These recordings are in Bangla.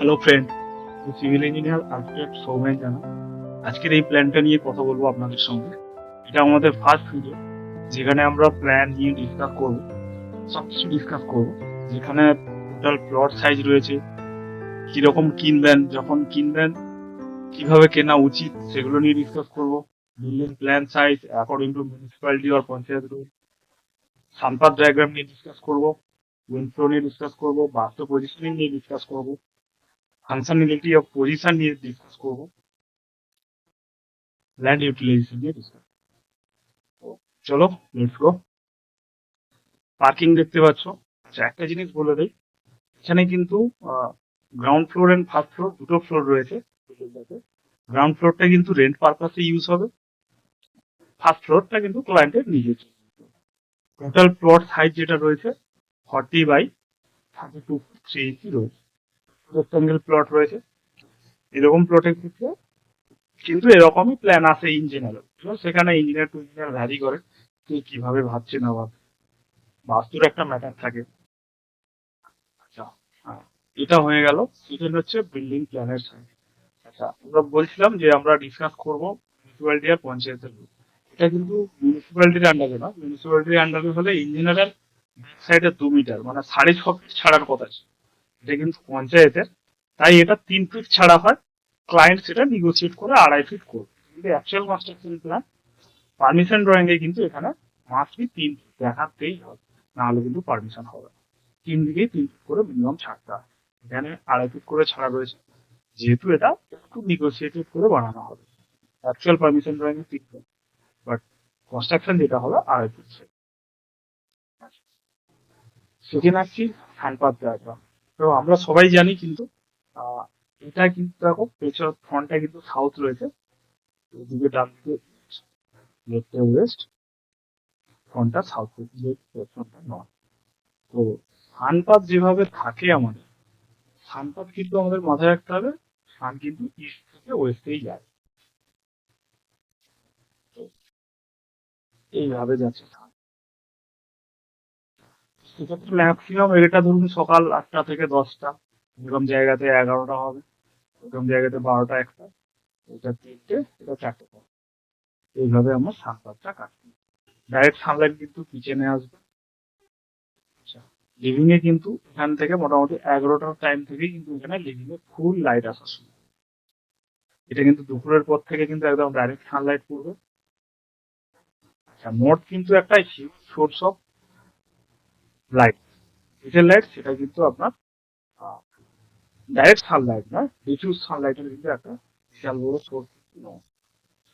Hello friend civil engineer architect Soumen Jana. আজকের এই প্ল্যানটা নিয়ে কথা বলব আপনাদের সঙ্গে। এটা আমাদের ফার্স্ট ভিডিও যেখানে আমরা প্ল্যান নিয়ে ডিসকাস করব। সব কিছু ডিসকাস করব। যেখানে টোটাল প্লট সাইজ রয়েছে, কীরকম কিনবেন, যখন কিনবেন, কীভাবে কেনা উচিত, সেগুলো নিয়ে ডিসকাস করব। Building plan size according to municipality R panchayat rule. সাম্পার ডায়াগ্রাম নিয়ে ডিসকাস করব। উইন্ডফ্লো নিয়ে ডিসকাস করব। বাস্তব পজিশনিং নিয়ে ডিসকাস করব। ফাংশনালিটি অফ পজিশন নিয়ে ডিসকাস করব ল্যান্ড ইউটিলাইজেশন নিয়ে ডিসকাস চলো লেটস গো পার্কিং দেখতে পাচ্ছ। আচ্ছা একটা জিনিস বলে দেই। এখানে কিন্তু ground floor and first floor দুটো ফ্লোর রয়েছে। গ্রাউন্ড ফ্লোরটা কিন্তু রেন্ট পারপাসে ইউজ হবে। ফার্স্ট ফ্লোরটা কিন্তু ক্লায়েন্টের নিজের টোটাল প্লট সাইজ যেটা রয়েছে forty by thirty two three inch রয়েছে। রেক্টাঙ্গেল প্লট রয়েছে। এরকম প্লটের ক্ষেত্রে কিন্তু এরকমই প্ল্যান আছে ইন জেনারেল সেখানে ইঞ্জিনিয়ার টু ইঞ্জিনিয়ার ভ্যারি করে কে কীভাবে ভাবছে না ভাবছে। বাস্তুর একটা ম্যাটার থাকে। আচ্ছা হ্যাঁ, এটা হয়ে গেল। সেকেন্ড হচ্ছে বিল্ডিং প্ল্যানের সাইজ আচ্ছা আমরা বলছিলাম যে আমরা ডিসকাস করব মিউনিসিপ্যালিটি আর পঞ্চায়েতের এটা কিন্তু মিউনিসিপ্যালিটির আন্ডারে না। মিউনিসিপ্যালিটির আন্ডারে হলে ইঞ্জিনিয়ারের সাইডে দু মিটার মানে সাড়ে ছ ফিট ছাড়ার কথা ছিল। এটা কিন্তু পঞ্চায়েতের। তাই এটা তিন ফিট ছাড়া হয়। ক্লায়েন্ট সেটা নিগোসিয়েট করে আড়াই ফিট করবে। কিন্তু actual construction plan permission drawing এ কিন্তু এখানে মাসলি তিন ফিট দেখাতেই হবে। নাহলে কিন্তু পারমিশন হবে তিন দিকেই তিন ফিট করে মিনিমাম ছাড়তে হয়। এখানে আড়াই ফিট করে ছাড়া রয়েছে। যেহেতু এটা একটু নিগোসিয়েটেড করে বানানো হবে। অ্যাকচুয়াল পারমিশন ড্রয়িং এ ফিট বাট কনস্ট্রাকশন যেটা হবে, আড়াই ফিট সেকেন্ড আসছি হ্যান্ডপাত ডায়াগ্রাম তো আমরা সবাই জানি কিন্তু এটা কিন্তু দেখো পেছন ফ্রন্টটা কিন্তু সাউথ রয়েছে। এদিকে ডান দিকে লেফটে ওয়েস্ট ফ্রন্টটা সাউথ ফ্রন্টটা নর্থ তো সানপাত যেভাবে থাকে আমাদের সানপাত কিন্তু আমাদের মাথায় রাখতে হবে সান কিন্তু ইস্ট থেকে ওয়েস্টেই যায়। এইভাবে যাচ্ছে। সেক্ষেত্রে ম্যাক্সিমাম এটা ধরুন সকাল আটটা থেকে দশটা, এরকম জায়গাতে এগারোটা হবে, এরকম জায়গাতে বারোটা একটা, এটা তিনটে, এটা চারটে এইভাবে আমার সানপাতটা কাটবে। ডাইরেক্ট সানলাইট কিন্তু কিচেনে আসবে। আচ্ছা লিভিং এ কিন্তু এখান থেকে মোটামুটি এগারোটার টাইম থেকে কিন্তু এখানে লিভিং এ ফুল লাইট আসা শুরু এটা কিন্তু দুপুরের পর থেকে কিন্তু একদম ডাইরেক্ট সানলাইট পড়বে। আচ্ছা মোট কিন্তু একটা huge source of light kitchen light সেটা কিন্তু আপনার ডাইরেক্ট সানলাইট না ডিফিউজ সানলাইটের কিন্তু একটা বিশাল বড় সোর্স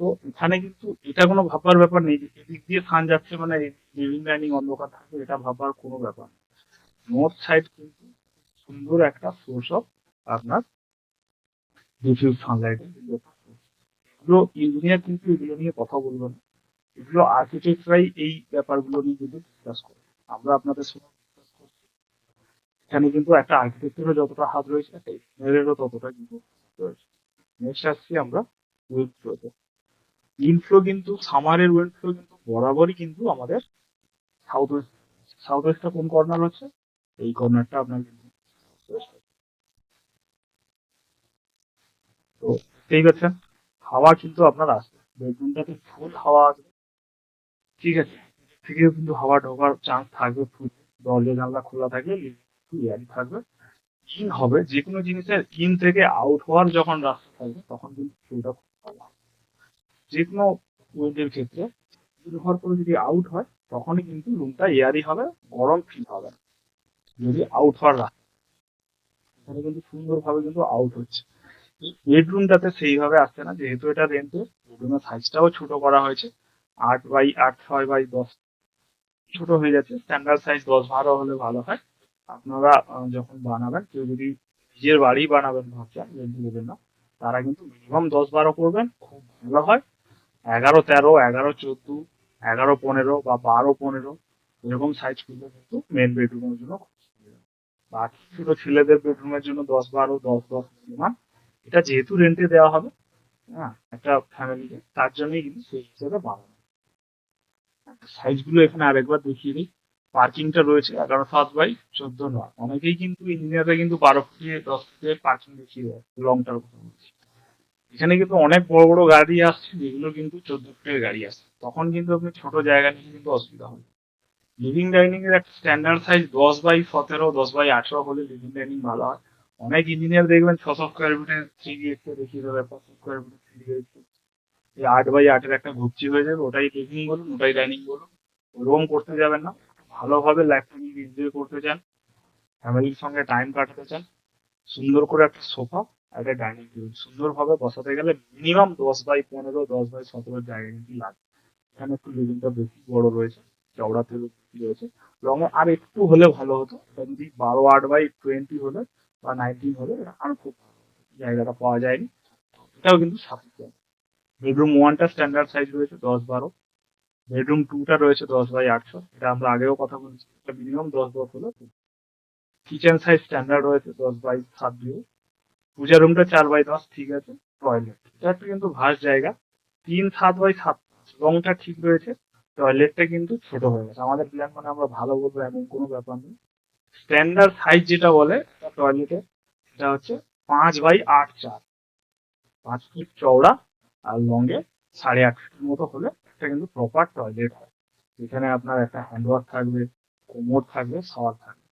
তো এখানে কিন্তু এটা কোনো ভাববার ব্যাপার নেই এদিক দিয়ে সান যাচ্ছে মানে লিভিং লাইনিং অন্ধকার থাকবে, এটা ভাববার কোনো ব্যাপার নর্থ সাইড কিন্তু সুন্দর একটা সোর্স অফ আপনার ডিফিউজ সানলাইট এগুলো ইঞ্জিনিয়ার কিন্তু এগুলো নিয়ে কথা বলব না। এগুলো আর্কিটেক্টরাই এই ব্যাপারগুলো নিয়ে কিন্তু ডিসকাস করে আমরা আপনাদের। এখানে কিন্তু একটা আর্কিটেক্টেরও যতটা হাত রয়েছে, একটা ইঞ্জিনিয়ারেরও ততটা কিন্তু রয়েছে। নেক্সট আসছি আমরা উইন্ড ফ্লোতে উইন্ড ফ্লো কিন্তু সামারের উইন্ড ফ্লো কিন্তু বরাবরই কিন্তু আমাদের সাউথ ওয়েস্ট সাউথ ওয়েস্টটা কোন কর্নার হচ্ছে? এই কর্নারটা আপনার কিন্তু। তো ঠিক আছে হাওয়া কিন্তু আপনার আসবে বেডরুমটাতে ফুল হাওয়া আসবে। ঠিক আছে। থেকে কিন্তু হাওয়া ঢোকার চান্স থাকবে দরজা জানলা খোলা থাকলে এয়ারি থাকবে। ইন হবে যে কোনো জিনিসের ইন থেকে আউট হওয়ার যখন রাস্তা থাকবে, তখন কিন্তু ফিলটা খুব যে কোনো উইন্ডের ক্ষেত্রে হওয়ার পরে যদি আউট হয়, তখনই কিন্তু রুমটা এয়ারি হবে, গরম ফিল হবে। যদি আউট হওয়ার রাস্তা এখানে কিন্তু সুন্দরভাবে কিন্তু আউট হচ্ছে। বেডরুমটাতে সেইভাবে আসছে না, যেহেতু এটা রেন্টে বেডরুমের সাইজটাও ছোট করা হয়েছে। আট বাই আট, ছয় বাই দশ ছোট হয়ে যাচ্ছে স্ট্যান্ডার্ড সাইজ দশ বারো হলে ভালো হয়। আপনারা যখন বানাবেন, কেউ যদি নিজের বাড়ি বানাবেন ভাবছেন রেন্টে দেবেন না তারা কিন্তু মিনিমাম দশ বারো করবেন, খুব ভালো হয়। এগারো তেরো, এগারো চোদ্দ, এগারো পনেরো বা বারো পনেরো, এরকম সাইজ করলে কিন্তু মেন বেডরুমের জন্য বাকি ছোট ছেলেদের বেডরুমের জন্য দশ বারো, দশ দশ মিনিমাম এটা যেহেতু রেন্টে দেওয়া হবে হ্যাঁ একটা ফ্যামিলিকে তার জন্যই কিন্তু সেই হিসেবে বানানো। সাইজগুলো এখানে আরেকবার দেখিয়ে দিই পার্কিংটা রয়েছে এগারো সাত বাই চোদ্দ নয়। অনেকেই কিন্তু ইঞ্জিনিয়াররা কিন্তু বারো ফুটে দশ ফুটে পার্কিং দেখিয়ে দেয় লং টার্ম এখানে কিন্তু অনেক বড় বড় গাড়ি আসছে, যেগুলো কিন্তু চোদ্দ ফুটের গাড়ি আসছে। তখন কিন্তু আপনি ছোট জায়গা নিয়ে কিন্তু অসুবিধা হবে। লিভিং ডাইনিং এর একটা স্ট্যান্ডার্ড সাইজ দশ বাই সতেরো, দশ বাই আঠারো হলে লিভিং ডাইনিং ভালো হয়। অনেক ইঞ্জিনিয়ার দেখবেন ছশো স্কোয়ার ফিটের থ্রি বিএইচকে দেখিয়ে দেবে, পাঁচশো স্কোয়ার ফিটের থ্রি এই আট বাই আটের একটা ঘুপচি হয়ে যাবে, ওটাই লিভিং বলুন, ওটাই ডাইনিং বলুন। ওরকম করতে যাবেন না, ভালোভাবে লাইফটা এনজয় করতে চান ফ্যামিলির সঙ্গে টাইম কাটাতে চান, সুন্দর করে একটা সোফা একটা ডাইনিং টেবিল সুন্দরভাবে বসাতে গেলে মিনিমাম দশ বাই পনেরো, দশ বাই সতেরো জায়গা কিন্তু লাগে। এখানে একটু লিভিংটা বেশি বড় রয়েছে, চওড়াতে রয়েছে। রঙে আর একটু হলে ভালো হতো যদি বারো, আট বাই টোয়েন্টি হলে বা নাইনটিন হলে আরও খুব জায়গাটা পাওয়া যায়নি। এটাও কিন্তু সাফিসিয়েন্ট বেডরুম ওয়ানটা স্ট্যান্ডার্ড সাইজ রয়েছে দশ বারো। বেডরুম টুটা রয়েছে দশ বাই আটশো। এটা আমরা আগেও কথা বলেছি এটা মিনিমাম দশ দশ হলে কিচেন সাইজ স্ট্যান্ডার্ড রয়েছে দশ বাই সাত দিয়ে। পূজা রুমটা চার বাই দশ, ঠিক আছে টয়লেট এটা একটা কিন্তু ভাস জায়গা। তিন, সাত বাই সাত, রংটা ঠিক রয়েছে টয়লেটটা কিন্তু ছোট হয়ে গেছে। আমাদের প্ল্যান মানে আমরা ভালো বলব, এমন কোনো ব্যাপার নেই স্ট্যান্ডার্ড সাইজ যেটা বলে টয়লেটে সেটা হচ্ছে পাঁচ বাই আট চার। পাঁচ ফুট চওড়া আর লংয়ে সাড়ে আট মতো হলে এটা কিন্তু প্রপার টয়লেট হয় এখানে আপনার একটা হ্যান্ড ওয়াশ থাকবে কোমোড থাকবে শাওয়ার থাকবে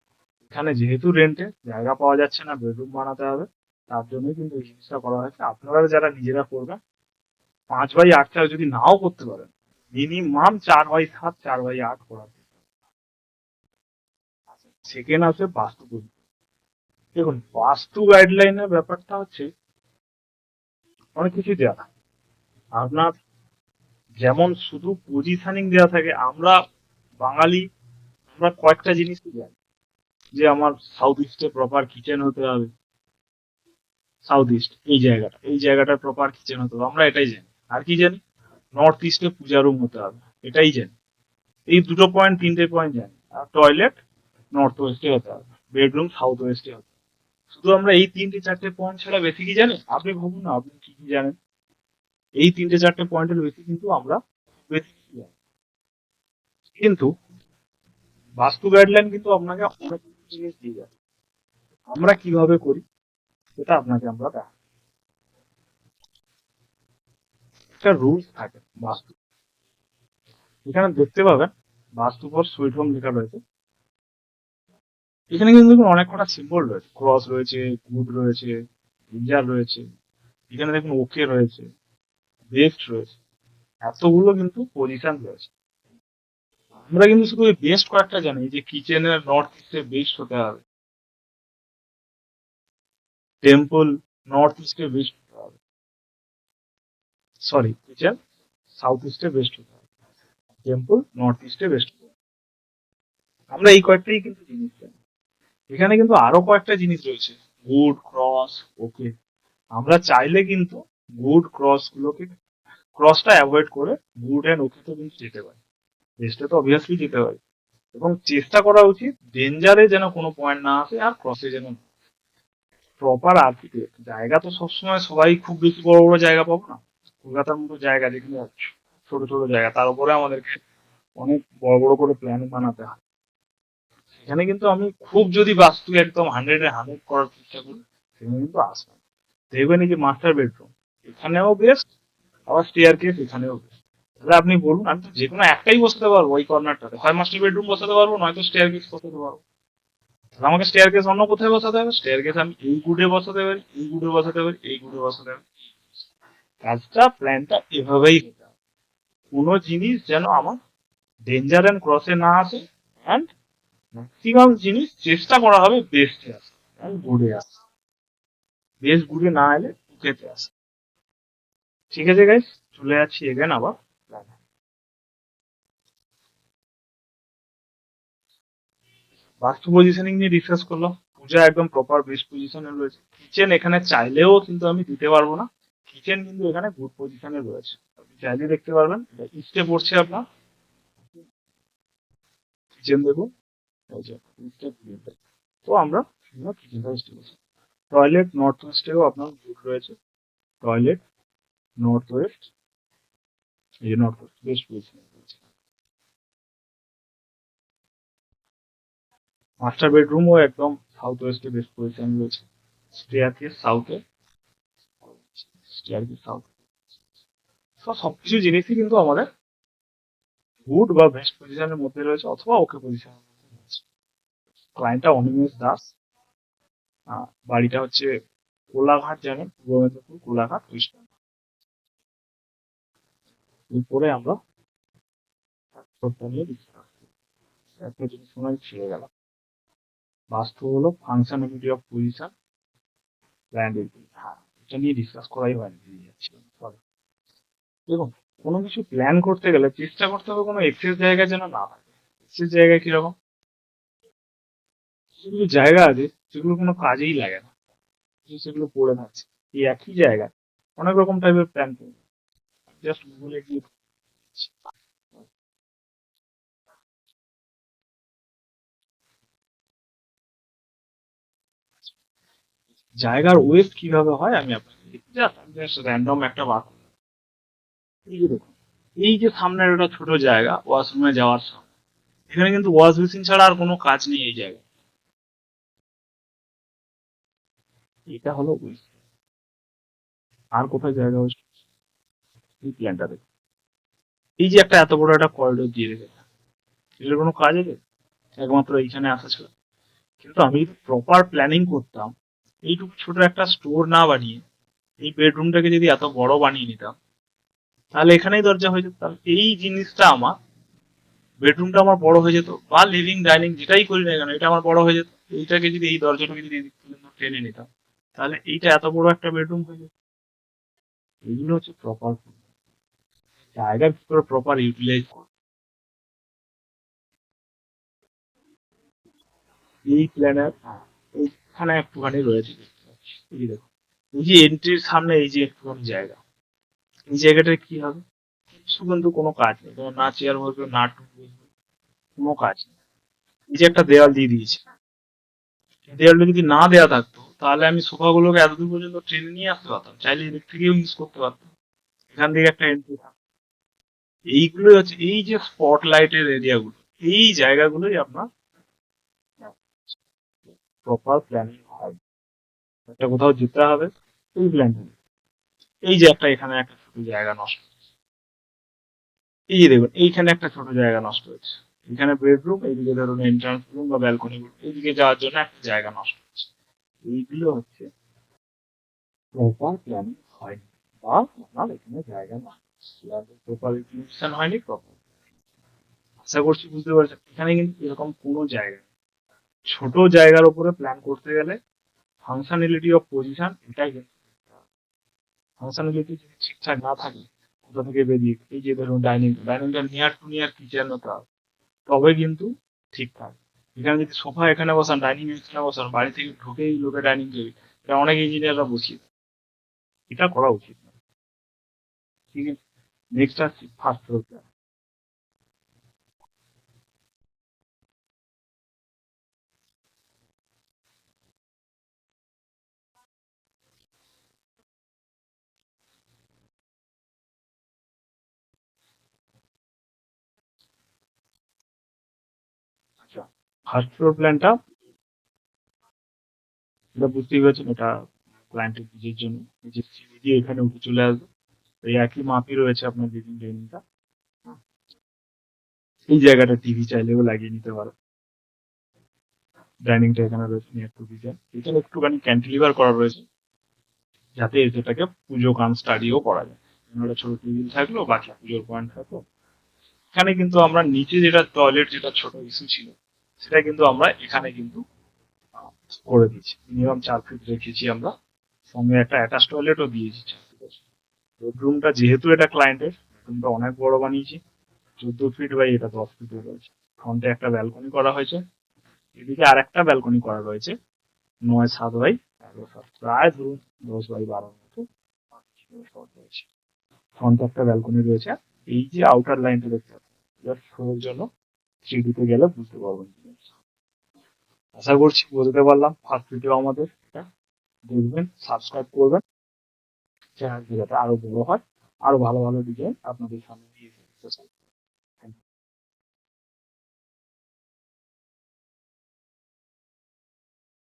এখানে যেহেতু রেন্টে জায়গা পাওয়া যাচ্ছে না বেডরুম বানাতে হবে, তার জন্যই কিন্তু এই জিনিসটা করা হয়েছে আপনারা যারা নিজেরা করবেন, পাঁচ বাই আট চার যদি নাও করতে পারেন মিনিমাম চার বাই সাত, চার বাই আট করা সেকেন্ড আছে বাস্তু। দেখুন, বাস্তু গাইডলাইনের ব্যাপারটা হচ্ছে, অনেক কিছু দেওয়া। আপনার যেমন শুধু পজিশনিং দেওয়া থাকে, আমরা বাঙালি, আমরা কয়েকটা জিনিসই জানি। যে আমার সাউথ ইস্টে প্রপার কিচেন হতে হবে। সাউথ ইস্ট এই জায়গাটা, এই জায়গাটার প্রপার কিচেন হতে হবে, আমরা এটাই জানি। আর কি জানি? নর্থ ইস্টে পূজা রুম হতে হবে, এটাই জানি। এই দুটো পয়েন্ট তিনটে পয়েন্ট জানি। আর টয়লেট নর্থ ওয়েস্টে হতে হবে বেডরুম সাউথ ওয়েস্টে হতে হবে। শুধু আমরা এই তিনটে, চারটে পয়েন্ট ছাড়া বেশি কি জানি? আপনি ভাবুন না, আপনি কি কি জানেন? এই তিনটে চারটে পয়েন্টের বেশি কিন্তু আমরা। কিন্তু বাস্তু গাইডলাইন কিন্তু আপনাকে অনেক জিনিস দিয়ে যাবে। আমরা কীভাবে করি সেটা আপনাকে আমরা দেখ একটা রুলস থাকে বাস্তু। এখানে দেখতে পাবেন বাস্তু পর সুইট হোম লেখা রয়েছে। এখানে কিন্তু দেখুন অনেক কটা সিম্বল রয়েছে। ক্রস রয়েছে গুড রয়েছে ইঞ্জার রয়েছে। এখানে দেখুন ওকে রয়েছে। বেস্ট রয়েছে। এতগুলো কিন্তু পজিশন রয়েছে। আমরা কিন্তু শুধু বেস্ট কয়েকটা জানি যে কিচেনের নর্থ ইস্টে বেস্ট হতে হবে। টেম্পল নর্থ ইস্টে বেস্ট হতে হবে। সরি কিচেন সাউথ ইস্টে বেস্ট হতে হবে। টেম্পল নর্থ ইস্টে বেস্ট হতে হবে। আমরা এই কয়েকটাই কিন্তু জিনিস জানি। এখানে কিন্তু আরও কয়েকটা জিনিস রয়েছে। গুড ক্রস ওকে আমরা চাইলে কিন্তু গুড ক্রস গুলোকে, ক্রসটা অ্যাভয়েড করে গুড অ্যান্ড ওকে তো কিন্তু যেতে পারে। বেস্টে তো অবভিয়াসলি যেতে পারি। এবং চেষ্টা করা উচিত ডেঞ্জারে যেন কোনো পয়েন্ট না আসে আর ক্রসে যেন প্রপার আর্কিটেক্ট জায়গা তো সবসময় সবাই খুব বেশি বড় বড় জায়গা পাবো না। কলকাতার মতো জায়গা যেখানে ছোট ছোট জায়গা। তার উপরে আমাদেরকে অনেক বড় বড় করে প্ল্যান বানাতে হয়। সেখানে কিন্তু আমি খুব যদি বাস্তু একদম হান্ড্রেড হান্ড্রেড করার চেষ্টা করি, সেখানে কিন্তু আসবে দেখবেন এই যে মাস্টার বেডরুম এখানেও বেস্ট আবার স্টেয়ার কেস এখানেও বেস্ট তাহলে আপনি বলুন, আমি তো যে কোনো একটাই বসাতে পারব ওই কর্নারটাতে হয় মাস্টার বেডরুম বসাতে পারব, নয়তো স্টেয়ার কেস বসাতে পারব। তাহলে আমাকে স্টেয়ার কেস অন্য কোথায় বসাতে হবে? স্টেয়ার কেস আমি এই গুডে বসাতে পারি, এই গুডে বসাতে পারি, এই গুডে বসাতে পারি। কাজটা প্ল্যানটা এভাবেই হতে হবে। কোনো জিনিস যেন আমার ডেঞ্জার অ্যান্ড ক্রসে না আসে অ্যান্ড ম্যাক্সিমাম জিনিস চেষ্টা করা হবে বেস্টে আসে অ্যান্ড গুডে আসে বেস্ট গুডে না এলে উঠেতে আসে। ঠিক আছে গাইস চলে যাচ্ছি এগেন আবার। বাস্তু পজিশনিং নিয়ে ডিসকাস করলাম। পূজা একদম প্রপার বেস্ট পজিশনে রয়েছে। কিচেন এখানে চাইলেও কিন্তু আমি দিতে পারব না। কিচেন কিন্তু এখানে গুড পজিশনে রয়েছে। আপনি চাইলে দেখতে পারবেন ইস্টে পড়ছে আপনার। কিচেন দেখুন। তো আমরা কিচেনটা টয়লেট নর্থ ওয়েস্টেও আপনার গুড রয়েছে। টয়লেট নর্থ ওয়েস্ট এই যে নর্থ ওয়েস্ট পজিশনে রয়েছে মাস্টার বেডরুমও একদম সাউথ ওয়েস্টে বেস্ট পজিশন রয়েছে স্টেয়ার কেস সাউথে স্টেয়ার কেস সাউথ তো সবকিছু জিনিসই কিন্তু আমাদের গুড বা বেস্ট পজিশনের মধ্যে রয়েছে অথবা ওকে পজিশনের মধ্যে রয়েছে। ক্লায়েন্টটা অনিমেষ দাস। বাড়িটা হচ্ছে কোলাঘাট জানেন, পূর্ব মেদিনীপুর কোলাঘাট ওয়েস্ট এরপরে আমরা। একটা জিনিস ছেড়ে গেল। বাস্তব হলো অফ হ্যাঁ এটা নিয়ে করাই দেখুন, কোনো কিছু প্ল্যান করতে গেলে চেষ্টা করতে হবে কোনো এক্সেস জায়গা যেন না থাকে। জায়গায় কীরকম? সেগুলো জায়গা আছে সেগুলো কোনো কাজেই লাগে না। সেগুলো পড়ে থাকছে। এই একই জায়গায় অনেক রকম টাইপের প্ল্যান করবে। জায়গার ওয়েস্ট কীভাবে হয় আমি আপনাকে র্যান্ডম একটা বার এই যে সামনের একটা ছোট জায়গা ওয়াশরুমে যাওয়ার সামনে। এখানে কিন্তু ওয়াশ বেসিন ছাড়া আর কোনো কাজ নেই এই জায়গায়। এটা হলো আর কোথায় জায়গা ওয়েস্ট এই প্ল্যানটা দেখুন এই যে একটা এত বড় একটা করিডোর দিয়ে রেখেছে এটার কোনো কাজ আছে? একমাত্র এইখানে আসা ছিল কিন্তু আমি যদি প্রপার প্ল্যানিং করতাম, এইটুকু ছোট একটা স্টোর না বানিয়ে, এই বেডরুমটাকে যদি এত বড় বানিয়ে নিতাম, তাহলে এখানেই দরজা হয়ে যেত। তাহলে এই জিনিসটা আমার বেডরুমটা আমার বড় হয়ে যেত, বা লিভিং ডাইনিং যেটাই করি না কেন, এটা আমার বড় হয়ে যেত। এইটাকে যদি এই দরজাটাকে যদি টেনে নিতাম, তাহলে এইটা এত বড় একটা বেডরুম হয়ে যেত। এইগুলো হচ্ছে প্রপার জায়গার ভিতরে প্রপার ইউটিলাইজ এই প্ল্যানের এইখানে একটুখানি রয়েছে। এই দেখো, এই যে এন্ট্রির সামনে এই যে একটুখানি জায়গা, এই জায়গাটা কি হবে? কিছু কিন্তু কোনো কাজ নেই। তোমার না চেয়ার বসবে, না বসবে, কোনো কাজ নেই। এই যে একটা দেওয়াল দিয়ে দিয়েছে। এই দেওয়ালটা যদি না দেওয়া থাকতো, তাহলে আমি সোফাগুলোকে এতদূর পর্যন্ত ট্রেনে নিয়ে আসতে পারতাম। চাইলে এদিক থেকেও ইউজ করতে পারতাম। এখান থেকে একটা এন্ট্রি থাকতো। এইগুলোই হচ্ছে, এই যে স্পটলাইটের এরিয়াগুলো এই জায়গাগুলোই আপনার প্রপার প্ল্যানিং হয়। একটা কোথাও যেতে হবে এই প্ল্যানটা এই যে একটা এখানে একটা ছোট জায়গা নষ্ট এই যে দেখুন, এইখানে একটা ছোট জায়গা নষ্ট হয়েছে। এখানে বেডরুম এইদিকে ধরুন এন্ট্রান্স রুম বা ব্যালকনি এইদিকে যাওয়ার জন্য একটা জায়গা নষ্ট হচ্ছে এইগুলো হচ্ছে প্রপার প্ল্যানিং হয়নি, বা আপনার এখানে জায়গা ইউটিলাইজেশন হয়নি আশা করছি বুঝতে পারছেন। এখানে কিন্তু এরকম কোনো জায়গা ছোট জায়গার উপরে প্ল্যান করতে গেলে ফাংশনালিটি অফ পজিশন এটাই ফাংশনালিটি যদি ঠিকঠাক না থাকে, কোথা থেকে বেরিয়ে এই যে ধরুন ডাইনিং ডাইনিংটা নিয়ার টু নিয়ার কিচেন তবে কিন্তু ঠিক থাকে এখানে যদি সোফা এখানে বসান ডাইনিং এখানে বসান, বাড়ি থেকে ঢুকেই লোকে ডাইনিং টেবিল এটা অনেক ইঞ্জিনিয়াররা বসিয়ে এটা করা উচিত না ঠিক আছে? নেক্সট আসছি ফার্স্ট প্ল্যান আচ্ছা ফার্স্ট ফ্লোর প্ল্যানটা এটা বুঝতেই পারছেন, এটা ক্লায়েন্টের নিজের জন্য। নিজের সিঁড়ি দিয়ে এখানে উঠে চলে আসবে। এই একই মাপই রয়েছে আপনার লিভিং ডাইনিংটা এই জায়গাটা টিভি চাইলেও লাগিয়ে নিতে পারো। ডাইনিংটা এখানে রয়েছে নিয়ে একটু এখানে একটুখানি ক্যান্টিলিভার করা রয়েছে, যাতে এটাকে পুজো কাম স্টাডিও করা যায়। একটা ছোট টেবিল থাকল, বাকি পুজোর পয়েন্ট থাকল। এখানে কিন্তু আমরা নিচে যেটা টয়লেট যেটা ছোট ইস্যু ছিল, সেটা কিন্তু আমরা এখানে কিন্তু করে দিয়েছি। মিনিমাম চার ফিট রেখেছি আমরা। সঙ্গে একটা অ্যাটাচ টয়লেটও দিয়েছি। বেডরুমটা যেহেতু এটা ক্লায়েন্টের বেডরুমটা অনেক বড় বানিয়েছি। চোদ্দ ফিট বাই এটা দশ ফিটের রয়েছে। ফ্রন্টে একটা ব্যালকনি করা হয়েছে। এদিকে আর একটা ব্যালকনি করা রয়েছে। নয়, সাত বাই এগারো সাত প্রায় ধরুন দশ বাই বারোর মতো রয়েছে। ফ্রন্টে একটা ব্যালকনি রয়েছে। এই যে আউটার লাইনটা দেখতে জাস্ট শোয়ের জন্য থ্রিডিতে গেলে বুঝতে পারবেন। আশা করছি বুঝতে পারলাম। ফার্স্ট ভিডিও আমাদের। দেখবেন সাবস্ক্রাইব করবেন। যাতে আরও বড় হয় আরও ভালো ভালো ডিজাইন আপনাদের সামনে দিয়ে দিতে চাই।